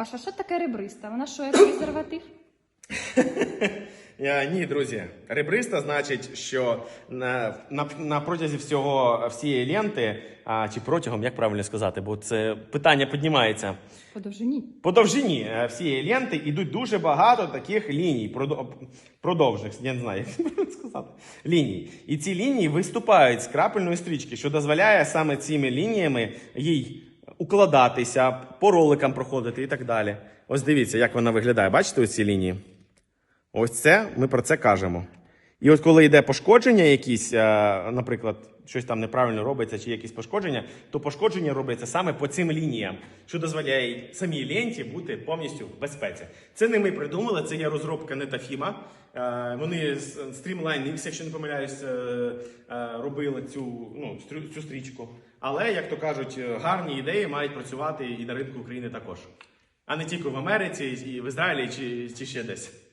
Паша, що таке ребриста? Вона що, як презерватив? Е, Ні, друзі, ребриста значить, що на, на, на протязі всього всієї ленти, а, чи протягом, як правильно сказати, бо це питання піднімається. По довжині. По довжині е, всієї ленти йдуть дуже багато таких ліній, продо- продовжних, я не знаю, як правильно сказати, ліній. І ці лінії виступають з крапельної стрічки, що дозволяє саме цими лініями їй укладатися, по роликам проходити і так далі. Ось дивіться, як вона виглядає. Бачите оці лінії? Ось це ми про це кажемо. І от коли йде пошкодження, якісь, е, наприклад, щось там неправильно робиться, чи якісь пошкодження, то пошкодження робиться саме по цим лініям, що дозволяє самій ленті бути повністю в безпеці. Це не ми придумали, це є розробка Нетафіма. Е, Вони з Streamline X, якщо не помиляюсь, е, робили цю, ну, цю стрічку. Але, як то кажуть, гарні ідеї мають працювати і на ринку України також. А не тільки в Америці, і в Ізраїлі чи, чи ще десь.